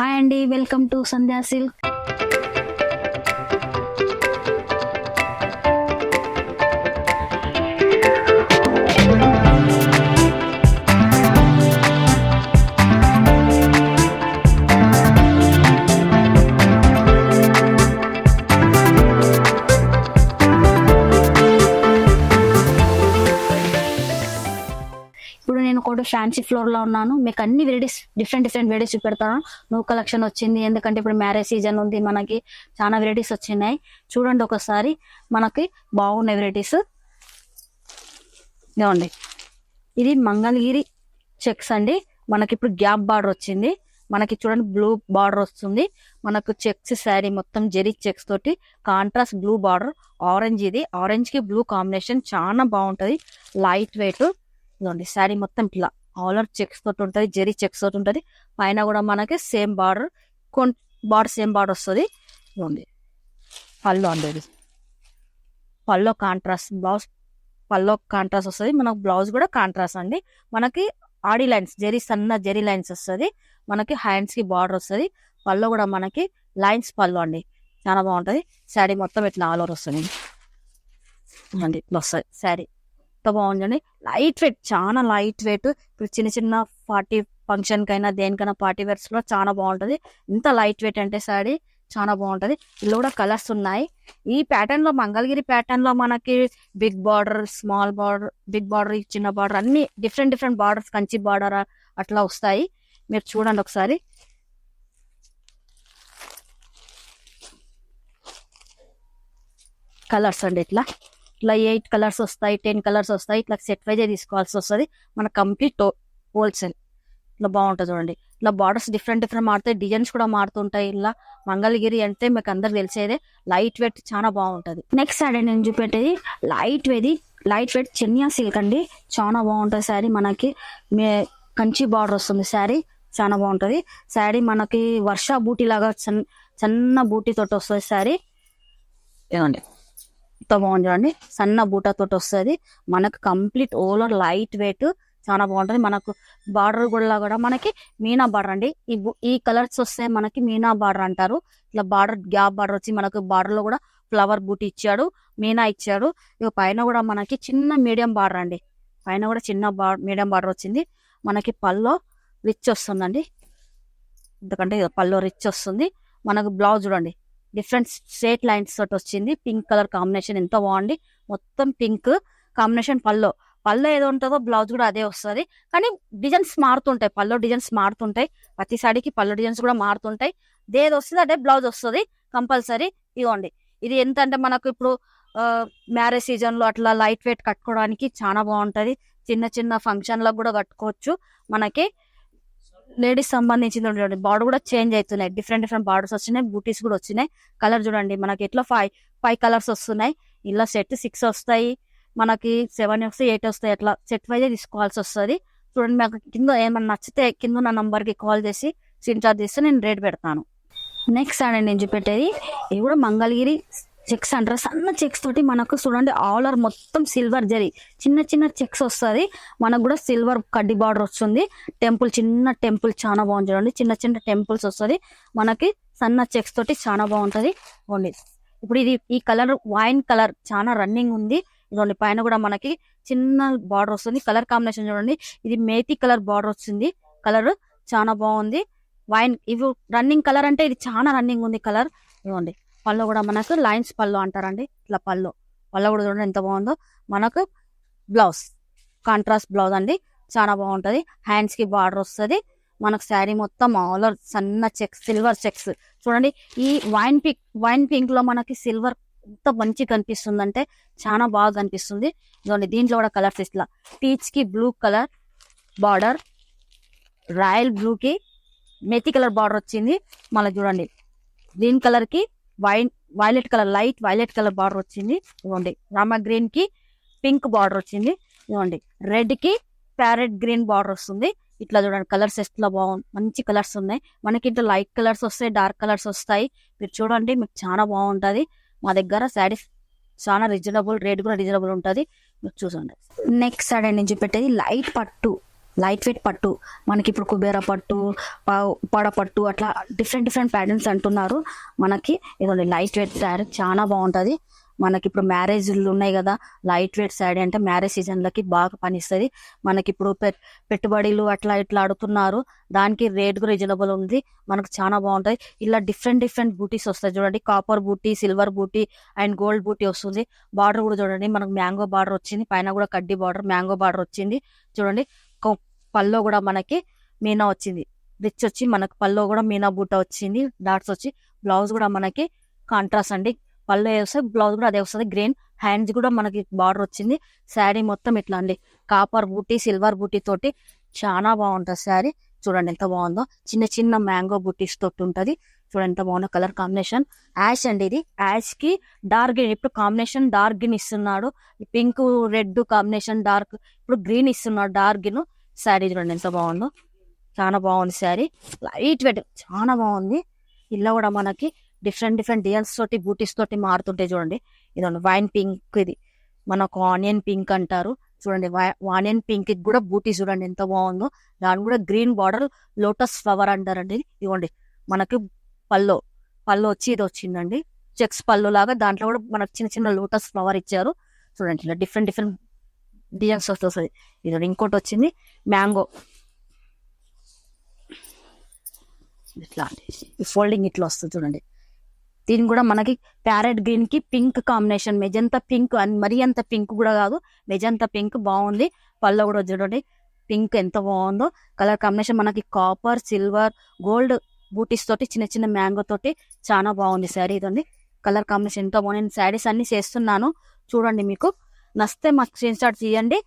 Hi అండి welcome to Sandhya silk. Fancy ఫ్లోర్లో ఉన్నాను. మీకు అన్ని వెరైటీస్ డిఫరెంట్ డిఫరెంట్ వెరైటీస్ చూపెడతాను. న్యూ కలెక్షన్ వచ్చింది. ఎందుకంటే ఇప్పుడు మ్యారేజ్ సీజన్ ఉంది మనకి. చాలా వెరైటీస్ వచ్చినాయి. చూడండి ఒకసారి. మనకి బాగున్నాయి వెరైటీస్ ఇదిగోండి. ఇది మంగళగిరి చెక్స్ అండి. మనకి ఇప్పుడు గ్యాప్ బార్డర్ వచ్చింది. మనకి చూడండి బ్లూ బార్డర్ వస్తుంది. మనకు చెక్స్ శారీ మొత్తం జెరీ చెక్స్ తోటి కాంట్రాస్ట్ బ్లూ బార్డర్ ఆరెంజ్ ఇది. ఆరెంజ్కి బ్లూ కాంబినేషన్ చాలా బాగుంటుంది. లైట్ వెయిట్ ఇదండి శారీ మొత్తం ఇట్లా ఆలర్ చెక్స్ తోటి ఉంటుంది జెరీ చెక్స్ తోటి ఉంటుంది. పైన కూడా మనకి సేమ్ బార్డర్ కొన్ బార్డర్ సేమ్ బార్డర్ వస్తుంది. ఉంది పళ్ళు అండి ఇది. Pallu contrast blouse pallu contrast వస్తుంది. మనకు బ్లౌజ్ కూడా కాంట్రాస్ట్ అండి. మనకి ఆడి లైన్స్ జెరీ సన్న జెరీ లైన్స్ వస్తుంది. మనకి హ్యాండ్స్కి బార్డర్ వస్తుంది. పళ్ళు కూడా మనకి లైన్స్ పళ్ళు అండి. చాలా బాగుంటుంది. శారీ మొత్తం ఇట్లా ఆల్ ఓవర్ వస్తుంది. అండి ఇట్లా వస్తుంది శారీ. ఎంత బాగుందండి. లైట్ వెయిట్ చాలా లైట్ వెయిట్. ఇప్పుడు చిన్న చిన్న పార్టీ ఫంక్షన్ కైనా దేనికైనా పార్టీ వేర్స్లో చాలా బాగుంటుంది. ఇంత లైట్ వెయిట్ అంటే సారీ చాలా బాగుంటుంది. ఇందులో కూడా కలర్స్ ఉన్నాయి. ఈ ప్యాటర్న్లో మంగళగిరి ప్యాటర్న్లో మనకి big border small border big border చిన్న బార్డర్ అన్ని different different borders Kanchi border అట్లా వస్తాయి. మీరు చూడండి ఒకసారి. కలర్స్ అండి ఇట్లా. ఇట్లా ఎయిట్ కలర్స్ వస్తాయి టెన్ కలర్స్ వస్తాయి ఇట్లా సెట్ వైజే తీసుకోవాల్సి వస్తుంది. మన కంప్లీట్ హోల్సేల్. ఇట్లా బాగుంటుంది చూడండి. ఇట్లా బార్డర్స్ డిఫరెంట్ డిఫరెంట్ మారుతాయి. డిజైన్స్ కూడా మారుతుంటాయి. ఇలా మంగళగిరి అంటే మీకు అందరికి తెలిసేదే. లైట్ వెయిట్ చాలా బాగుంటుంది. నెక్స్ట్ సారీ నేను చూపెట్టేది లైట్ వేది లైట్ వెయిట్ చెన్నియా సిల్క్ అండి. చాలా బాగుంటుంది శారీ మనకి. మే కంచి బార్డర్ వస్తుంది శారీ చాలా బాగుంటుంది. శారీ మనకి వర్ష బూటీ లాగా చిన్న చిన్న బూటీ తోటి వస్తుంది శారీ ఏమండి ఎంత బాగుంది చూడండి. సన్న బూటా తోటి వస్తుంది. మనకు కంప్లీట్ ఓవర్ లైట్ వెయిట్ చాలా బాగుంటుంది. మనకు బార్డర్ కూడా కూడా మనకి మీనా బార్డర్ అండి. ఈ ఈ కలర్స్ వస్తే మనకి మీనా బార్డర్ అంటారు. ఇట్లా బార్డర్ గ్యాప్ బార్డర్ వచ్చి మనకు బార్డర్లో కూడా ఫ్లవర్ బూట్ ఇచ్చాడు. మీనా ఇచ్చాడు. ఇక పైన కూడా మనకి చిన్న మీడియం బార్డర్ అండి. పైన కూడా చిన్న బార్ మీడియం బార్డర్ వచ్చింది. మనకి పల్లో రిచ్ వస్తుందండి. ఎందుకంటే పల్లో రిచ్ వస్తుంది. మనకు బ్లౌజ్ చూడండి. డిఫరెంట్ స్ట్రేట్ లైన్స్ తోటి వచ్చింది. పింక్ కలర్ కాంబినేషన్ ఎంత బాగుంది. మొత్తం పింక్ కాంబినేషన్ పల్లో పళ్ళు ఏదో ఉంటుందో బ్లౌజ్ కూడా అదే వస్తుంది. కానీ డిజైన్స్ మారుతుంటాయి. పల్లో డిజైన్స్ మారుతుంటాయి. ప్రతి సాడీకి పల్లో డిజైన్స్ కూడా మారుతుంటాయి. దేది వస్తుంది అదే బ్లౌజ్ వస్తుంది కంపల్సరీ. ఇదిగోండి ఇది ఎంత అంటే మనకు ఇప్పుడు మ్యారేజ్ సీజన్లో అట్లా లైట్ వెయిట్ కట్టుకోవడానికి చాలా బాగుంటుంది. చిన్న చిన్న ఫంక్షన్లకు కూడా కట్టుకోవచ్చు. మనకి లేడీస్ సంబంధించింది చూడండి బార్డర్ కూడా చేంజ్ అవుతున్నాయి. డిఫరెంట్ డిఫరెంట్ బార్డర్స్ వచ్చినాయి. బూటీస్ కూడా వచ్చినాయి. కలర్ చూడండి. మనకి ఎట్లా ఫైవ్ ఫైవ్ కలర్స్ వస్తున్నాయి. ఇలా సెట్ సిక్స్ వస్తాయి. మనకి సెవెన్ వస్తాయి ఎయిట్ వస్తాయి. అట్లా సెట్ వైజ్ తీసుకోవాల్సి వస్తుంది. చూడండి మాకు కింద ఏమన్నా నచ్చితే కింద నా నంబర్కి కాల్ చేసి స్క్రీన్ చార్జ్ చేస్తే నేను రేట్ పెడతాను. నెక్స్ట్ అండి నేను చూపెట్టేది. ఇది కూడా మంగళగిరి చెక్స్ అంటారు? సన్న చెక్స్ తోటి మనకు చూడండి ఆల్ ఓవర్ మొత్తం సిల్వర్ జరీ చిన్న చిన్న చెక్స్ వస్తుంది. మనకు కూడా సిల్వర్ కడ్డీ బార్డర్ వస్తుంది. టెంపుల్ చిన్న టెంపుల్ చాలా బాగుంది చూడండి. చిన్న చిన్న టెంపుల్స్ వస్తుంది. మనకి సన్న చెక్స్ తోటి చాలా బాగుంటుంది. ఓన్లీ ఇప్పుడు ఇది ఈ కలర్ వైన్ కలర్ చాలా రన్నింగ్ ఉంది. ఇదిగోండి పైన కూడా మనకి చిన్న బార్డర్ వస్తుంది. కలర్ కాంబినేషన్ చూడండి. ఇది మేతి కలర్ బార్డర్ వచ్చింది కలర్ చాలా బాగుంది. వైన్ ఇవి రన్నింగ్ కలర్ అంటే ఇది చాలా రన్నింగ్ ఉంది కలర్ ఇవ్వండి పళ్ళు కూడా మనకు లైన్స్ పళ్ళు అంటారండి. ఇట్లా పళ్ళు. పళ్ళు కూడా చూడండి ఎంత బాగుందో. మనకు బ్లౌజ్. కాంట్రాస్ట్ బ్లౌజ్ అండి. చాలా బాగుంటుంది. హ్యాండ్స్కి బార్డర్ వస్తుంది. మనకు శారీ మొత్తం ఆల్ ఓవర్ సన్న చెక్స్ సిల్వర్ చెక్స్ చూడండి ఈ వైన్ పింక్ వైన్ పింక్లో మనకి సిల్వర్ ఎంత మంచి కనిపిస్తుందంటే చాలా బాగా కనిపిస్తుంది. చూడండి దీంట్లో కూడా కలర్స్ ఇట్లా. పీచ్కి బ్లూ కలర్ బార్డర్ రాయల్ బ్లూకి మెతి కలర్ బార్డర్ వచ్చింది. మళ్ళీ చూడండి గ్రీన్ కలర్కి wine violet colour light violet colour border వచ్చింది. ఇవ్వండి రామ గ్రీన్కి పింక్ బార్డర్ వచ్చింది. ఇవ్వండి రెడ్కి ప్యారెట్ గ్రీన్ బార్డర్ వస్తుంది. ఇట్లా చూడండి కలర్స్ ఎట్లా బాగుంది మంచి కలర్స్ ఉన్నాయి. మనకి ఇంట్లో లైట్ కలర్స్ వస్తాయి డార్క్ కలర్స్ వస్తాయి. మీరు చూడండి మీకు చాలా బాగుంటుంది. మా దగ్గర శారీస్ చాలా రీజనబుల్ రేట్ కూడా రీజనబుల్ ఉంటుంది. మీరు చూసండి. నెక్స్ట్ సారీ నుంచి పెట్టేది లైట్ పట్టు. లైట్ వెయిట్ పట్టు. మనకి ఇప్పుడు కుబేర పట్టు పడ పట్టు అట్లా డిఫరెంట్ డిఫరెంట్ ప్యాటర్న్స్ అంటున్నారు. మనకి ఇదండి లైట్ వెయిట్ శారీ చాలా బాగుంటుంది. మనకి ఇప్పుడు మ్యారేజ్లు ఉన్నాయి కదా లైట్ వెయిట్ శారీ అంటే మ్యారేజ్ సీజన్లకి బాగా పనిస్తుంది. మనకి ఇప్పుడు పె- పెట్టుబడులు అట్లా ఇట్లా అడుగుతున్నారు దానికి రేట్ కూడా రీజనబుల్ ఉంది. మనకు చాలా బాగుంటాయి ఇలా డిఫరెంట్ డిఫరెంట్ బూటీస్ వస్తాయి చూడండి. కాపర్ బూటీ సిల్వర్ బూటీ అండ్ గోల్డ్ బూటీ వస్తుంది. బార్డర్ కూడా చూడండి. మనకు మ్యాంగో బార్డర్ వచ్చింది. పైన కూడా కడ్డీ బార్డర్ మ్యాంగో బార్డర్ వచ్చింది. చూడండి పల్లో కూడా మనకి మీనా వచ్చింది. రిచ్ వచ్చి మనకు పల్లో కూడా మీనా బూట వచ్చింది. డాట్స్ వచ్చి బ్లౌజ్ కూడా మనకి కాంట్రాస్ట్ అండి. పళ్ళు వస్తే బ్లౌజ్ కూడా అదే వస్తుంది. గ్రీన్ హ్యాండ్స్ కూడా మనకి బార్డర్ వచ్చింది. శారీ మొత్తం ఇట్లా అండి. కాపర్ బూటీ సిల్వర్ బూటీ తోటి చాలా బాగుంటుంది శారీ చూడండి ఎంత బాగుందో. చిన్న చిన్న మ్యాంగో బూటీస్ తోటి ఉంటుంది. చూడండి ఎంత బాగుందో కలర్ కాంబినేషన్ యాష్ అండి ఇది. యాష్కి డార్క్ గ్రీన్ ఇప్పుడు కాంబినేషన్ డార్క్ గ్రీన్ ఇస్తున్నాడు. పింక్ రెడ్ కాంబినేషన్ డార్క్ ఇప్పుడు గ్రీన్ ఇస్తున్నాడు డార్క్ గ్రీన్ శారీ చూడండి ఎంత బాగుందో. చాలా బాగుంది శారీ. లైట్ వెయిట్ చాలా బాగుంది. ఇలా కూడా మనకి డిఫరెంట్ డిఫరెంట్ డిజైన్స్ తోటి బూటీస్ తోటి మారుతుంటాయి చూడండి. ఇదండి వైన్ పింక్ ఇది. మనకు ఆనియన్ పింక్ అంటారు. చూడండి ఆనియన్ పింక్ కూడా బూటీ చూడండి ఎంత బాగుందో. దాని కూడా గ్రీన్ బార్డర్ లోటస్ ఫ్లవర్ అంటారండి. ఇదిగోండి మనకి పల్లో పళ్ళు వచ్చి ఇది వచ్చిందండి. చెక్స్ పళ్ళు లాగా దాంట్లో కూడా మనకు చిన్న చిన్న లోటస్ ఫ్లవర్ ఇచ్చారు. చూడండి ఇలా డిఫరెంట్ డిఫరెంట్ డిజైన్స్ వస్తుంది. ఇది ఇంకోటి వచ్చింది మ్యాంగో. ఇట్లా ఈ ఫోల్డింగ్ ఇట్లా వస్తుంది చూడండి. దీని కూడా మనకి ప్యారెట్ గ్రీన్కి పింక్ కాంబినేషన్. మెజంతా పింక్ మరీ అంత పింక్ కూడా కాదు మెజంతా పింక్ బాగుంది. పళ్ళ కూడా చూడండి పింక్ ఎంత బాగుందో. కలర్ కాంబినేషన్ మనకి కాపర్ సిల్వర్ గోల్డ్ బూటీస్ తోటి చిన్న చిన్న మ్యాంగో తోటి చాలా బాగుంది శారీ ఇదండి. కలర్ కాంబినేషన్ ఎంతో బాగుంది. నేను శారీస్ అన్ని చేస్తున్నాను. చూడండి మీకు. నస్తే మాకు స్క్రీన్ షాట్ చేయండి.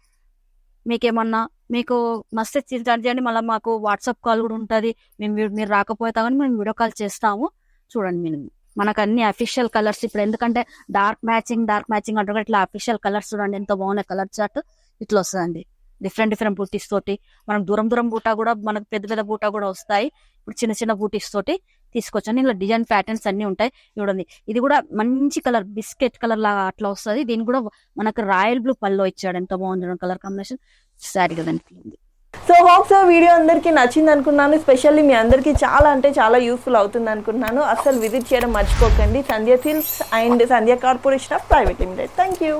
మీకేమన్నా మీకు నస్తే స్క్రీన్ షాట్ చేయండి. మళ్ళీ మాకు వాట్సాప్ కాల్ కూడా ఉంటుంది. మేము మీరు రాకపోతే కానీ మేము వీడియో కాల్ చేస్తాము. చూడండి మీరు. మనకు అన్ని అఫీషియల్ కలర్స్ ఇప్పుడు ఎందుకంటే డార్క్ మ్యాచింగ్ డార్క్ మ్యాచింగ్ అంటారు ఇట్లా అఫీషియల్ కలర్స్ చూడండి. ఎంత బాగున్నాయి కలర్ చార్ట్. ఇట్లా వస్తుందండి. డిఫరెంట్ డిఫరెంట్ బూటీస్ తోటి. మనం దూరం దూరం బూటా కూడా మనకు పెద్ద పెద్ద బూటా కూడా వస్తాయి. ఇప్పుడు చిన్న చిన్న బూటీస్ తోటి తీసుకొచ్చాను. ఇలా డిజైన్ ప్యాటర్న్స్ అన్ని ఉంటాయి చూడండి. ఇది కూడా మంచి కలర్ బిస్కెట్ కలర్ లాగా అట్లా వస్తుంది. దీని కూడా మనకు రాయల్ బ్లూ పల్లో ఇచ్చాడు. ఎంత బాగుంది కలర్ కాంబినేషన్. సారీ కదండి సో హోప్ సో వీడియో అందరికీ నచ్చింది అనుకున్నాను. స్పెషల్లీ మీ అందరికీ చాలా అంటే చాలా యూస్ఫుల్ అవుతుంది అనుకున్నాను. అసలు విజిట్ చేయడం మర్చిపోకండి. Sandhya silks and Sandhya corporation of private limited. Thank you